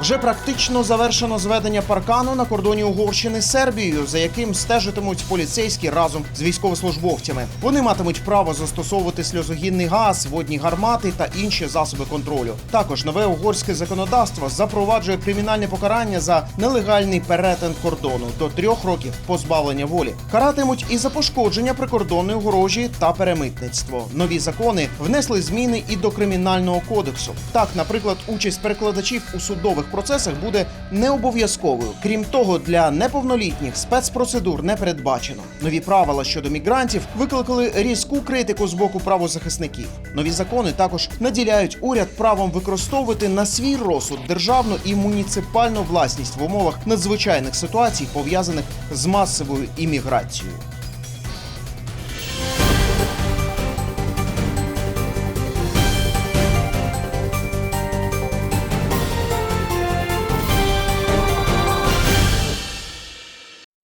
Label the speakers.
Speaker 1: Вже практично завершено зведення паркану на кордоні Угорщини з Сербією, за яким стежитимуть поліцейські разом з військовослужбовцями. Вони матимуть право застосовувати сльозогінний газ, водні гармати та інші засоби контролю. Також нове угорське законодавство запроваджує кримінальне покарання за нелегальний перетин кордону до трьох років позбавлення волі. Каратимуть і за пошкодження прикордонної огорожі та перемитництво. Нові закони внесли зміни і до кримінального кодексу. Так, наприклад, участь перекладачів у судових процесах буде не обов'язковою. Крім того, для неповнолітніх спецпроцедур не передбачено. Нові правила щодо мігрантів викликали різку критику з боку правозахисників. Нові закони також наділяють уряд правом використовувати на свій розсуд державну і муніципальну власність в умовах надзвичайних ситуацій, пов'язаних з масовою імміграцією.